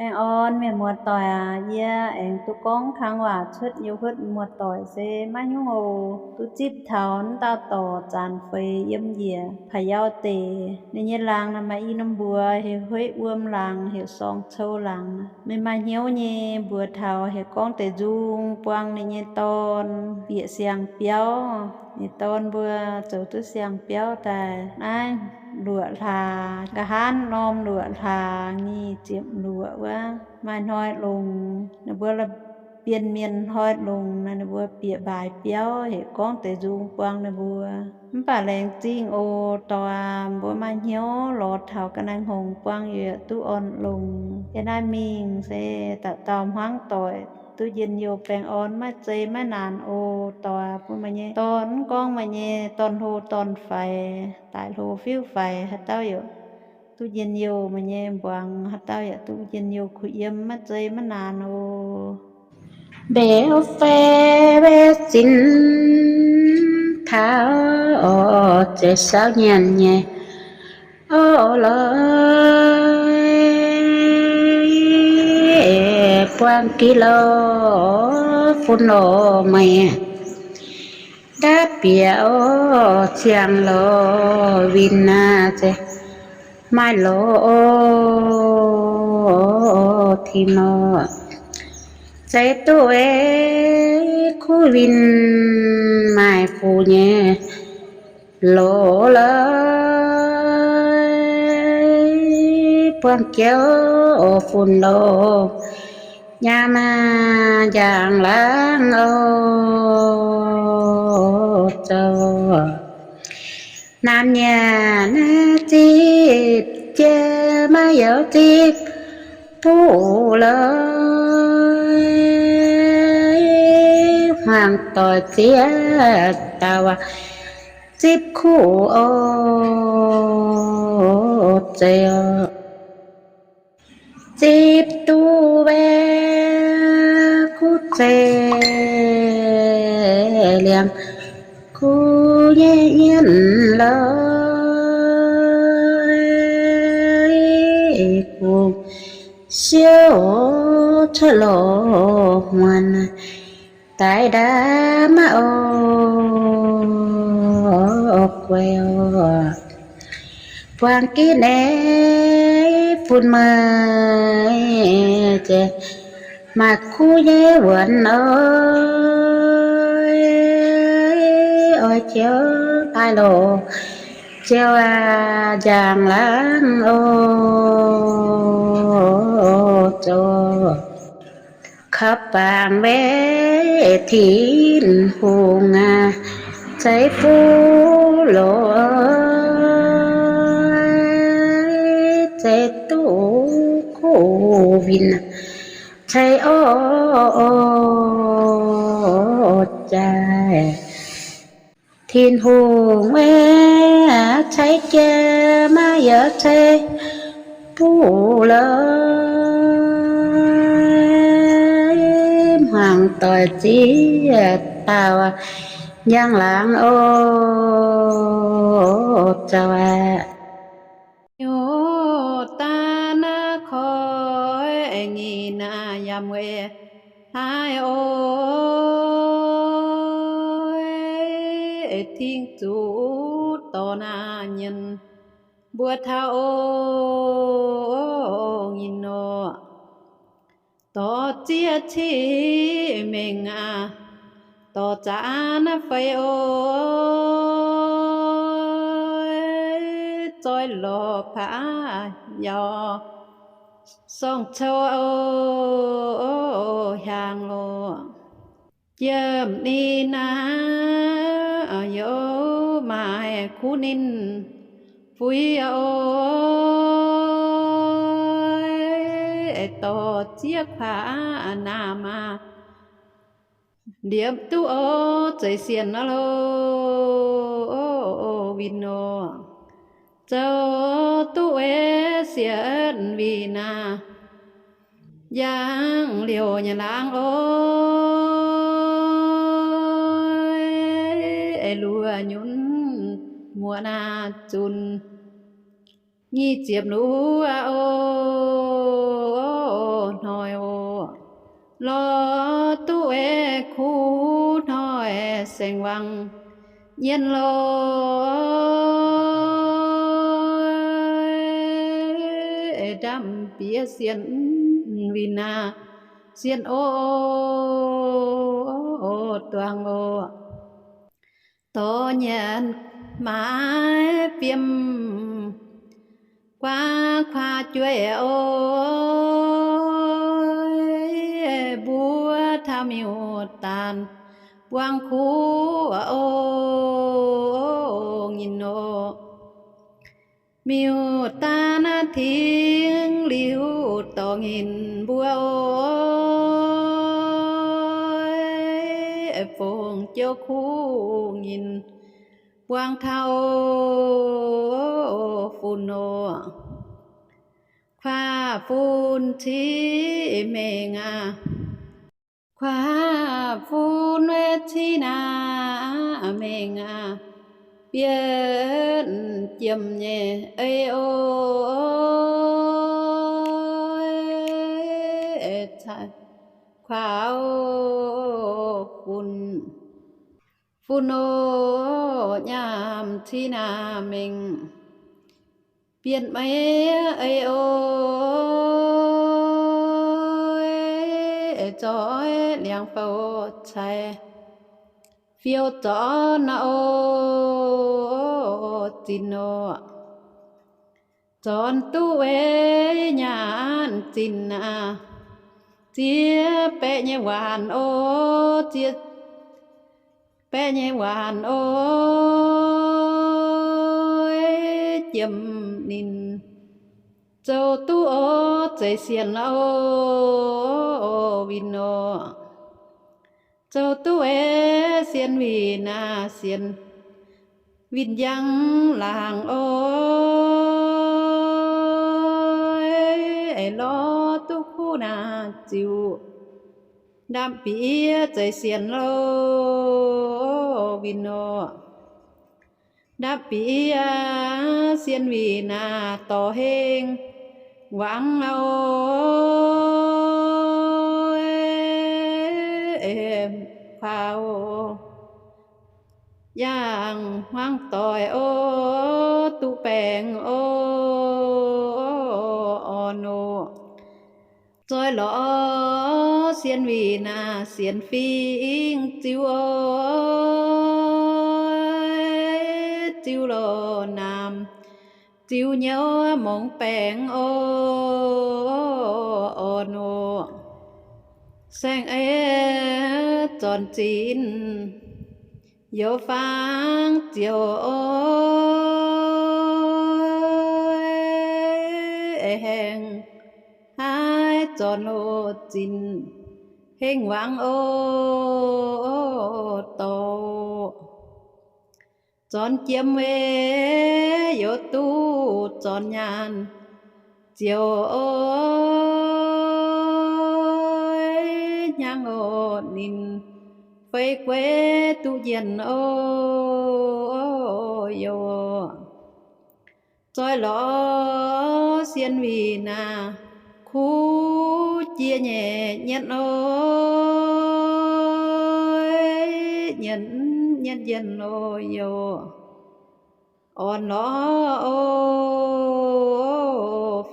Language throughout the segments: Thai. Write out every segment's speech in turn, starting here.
แม่อ่อนแม่หมวดต่อยอาเยเองตุก้องคังว่าชุดยูขึ้หมวดต่อยเซมายุโงตุจิบเถานตาต่อจานเฟยเยี่ยมเยียพะเยาเตในเยลางนามาอีน้ำบัวเหฮเฮยอ้วมลางเหฮซองเชาลางไม่มาเหี้ยวเยบัวเถาเหฮก้องเตจุงปวงในเยตอนเปียเสียงเปียวนี่ตอนเบื่อจูตุเสียงเปี้ยวแต่ไอ้หลวทา กระหันนอมหลวทานี่เจ็บหลวว่ามาน้อยลงนะเบื่อละเปลี่ยนเมียนห้อยลงนะนะบื่อเปียบายเปี้ยวเหตุกองแต่จูงปวงนะบัวมันป่าแรงจริงโอตอมบัวมาเหี้ยวหลอดเถากระนังหงกวางเยอะตู้อ่อนลง จะได้มิงเซตะตอมห้างต่อย tu yin yo peng on ma chê ma nan ô tòa pu ma nhé tôn con ma nhé tôn hô tôn phải tại hô phiêu phải hết tao yo tu yin yo ma nhé bằng hết tao yo tu yin yo khu yếm ma chê ma nan ô bé phê bé xin thảo ô chê sao nhàn nhẹ ô lỡ ควางกิโลฟุนโลไม่ดาเปียวเชียงโลวินนาเจไม่โลทีมอใจตัวเอคู่วินไม่ฟูเนี่ยโลเลยเพืเกี่ยวฟุนโล Yama dạng lãng ô tô Nam nhà na tiếp chê ma dạo tiếp Phụ lời Hoàng tội tía tàu Tiếp khu ô tèo Tiếp tu về selim ku yen lời cùng siêu thơ lộ hoàn tại đã mà ô queo quang kia nè phun mai mặt khu dế quên ơi ôi chéo tai lồ chéo à giàng lãng ô cho khắp bàn bé thiên hùng à trái phú lộ ơi trái tủ cổ vinh ใชัยโอใจทินหูแม่ใช้แกมาเยอะใช่ผู้เลยห่างต่อจีตาวยังหลังโอจะไว้บวชทาโอยินโนต่อเจียชีเมงาต่อจานะไฟโอจอยหลอพายอส่องโชโอหางโลเยิมนีนะโยมาคุนิน fui a oi e to chia kha na ma điệp tu ô chạy xiên nó lô ô ô vin nô châu tu ế xiên vi na giang liều nhà lang ô lùa nhún มัวนาจุนยี่เจียบหนูโอ้หน่อยโอ้ลอตู้เอคูหน่อยเสงวังเย็นโลดำเปียเสียนวินาเสียนโอตวงโอต่อเย็น mã viêm qua khoa chuối ôi búa tha miêu tàn quang khu ô nhìn ô miêu ta na thiên liu tò nghìn búa ôi phồn cho khu nghìn quang thao phun nô khoa phun thi mê nga khoa phun vết thi na mê nga biết chìm nhẹ ê ô khoa ô ผู้โนยามที่นาเมงเปลี่ยนไหมไอโอจอยเลี้ยงเฝ้าใจเฟียวจอนาโอจินโนจอนตู้เวยานจินนาเจียเปะเยวานโอเจีย bé nhé hoàn ôi chậm nín châu tu ô chạy xiên ô vin ô châu tu ế xiên vì na xiên vin giang làng ô lo tu khu na chịu ดำปีใจเสียนโลวินโนดับปีเสียนวีนาต่อเฮงหวังเอาเอ็มพาวย่างหวังต่อยโอตุแปงโออโนจอยหลอเสียนวีนาเสียนฟิงจิวจิวโลนามจิวเนียวมองแปงโอโอโนแสงเอจอนจีนโยฟังเจียวโอแหงหายจอนโลจิน hình vang ô tô tròn chiếm mê yếu tu tròn nhàn chiều ôi nhang ô nín phê quê tu diện ô yêu soi ló xiên vì na khu chia nhẹ nhận ô nhân dân ô yo ô nó ô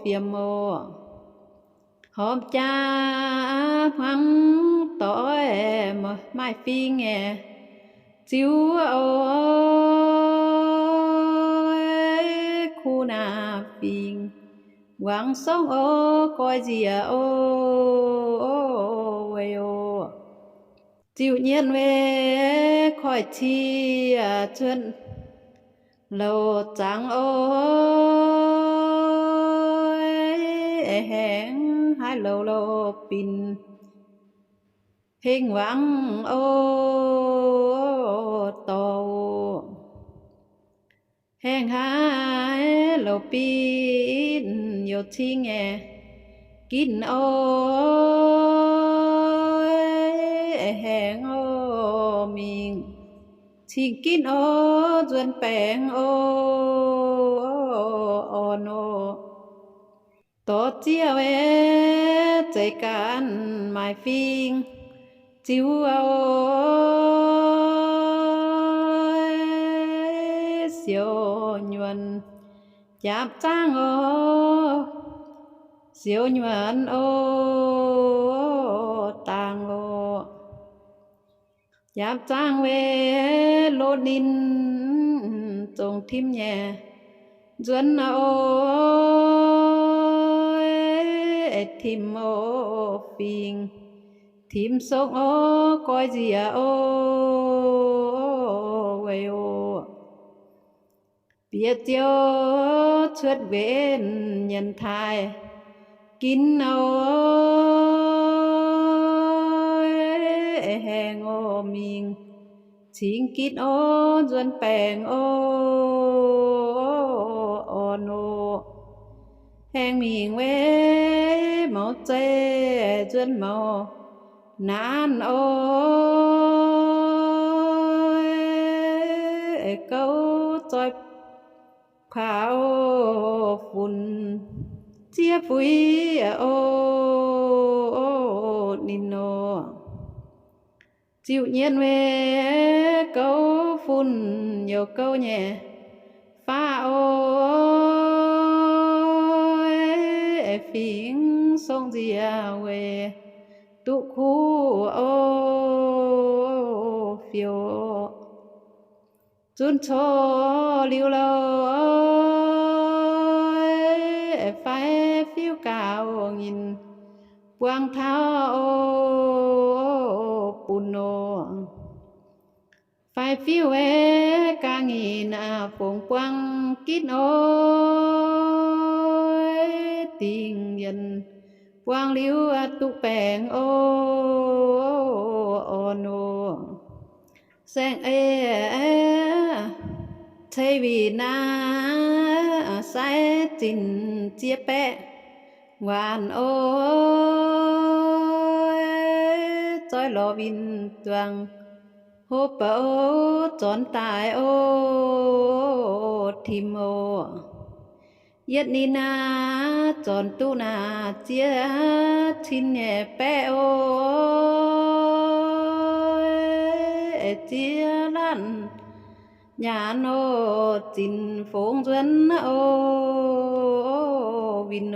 phiền mô hôm cha phăng tỏ em mai phi nghe chiếu ô khu na phiền quảng sông ô coi gì ô chịu nhiên về khỏi chi chuyên lâu trắng ôi hẹn hai lâu lâu pin hình vắng ô tàu hẹn hai lâu pin nhiều chi nghe kín ôi hàng ô mình chỉ kín ô duyên bèn ô ô nô tổ chiều ế chạy cạn mài phim chiếu ô siêu nhuận chạp trang ô siêu nhuận ô ยามจ้างเว โลดินจงทิมแย่จวนนาโอทิมโอฟิง ทิมสงโอก้อยเจียโอเวโอเปียเจียวชวดเวนยันไทยกินเอาแหงโมิงชิงกิดโอจวนแปงโอโอนแห่งมีเวเหมาเจจวนเมานานโอเก้าจอยขาวฝุ่นเจียบุยโอ chịu nhiên về câu phun nhiều câu nhẹ pha ô phiến sông gì à về tụ khu ô phiêu chun cho liu lâu phải phiêu cao nhìn quang thao ุโญไฟฟิวเอกางีนาปงปังกิโอนติงยันปวงลิ้วอตุแปงโอโอโนแสงเอเทวีนาสายจินเจียแปะหวานโอจอยลอวินตวงโฮปะโอจอนตายโอทิโมเย็ดนีนาจอนตุนาเจียชินเนเปโอเจียลันญาโนจินฟงจวนโอวินโน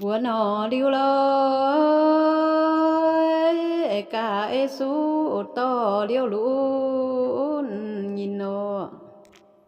บัวนอริวโลกาเอสูตต่อเลี้ยวลุนยินโน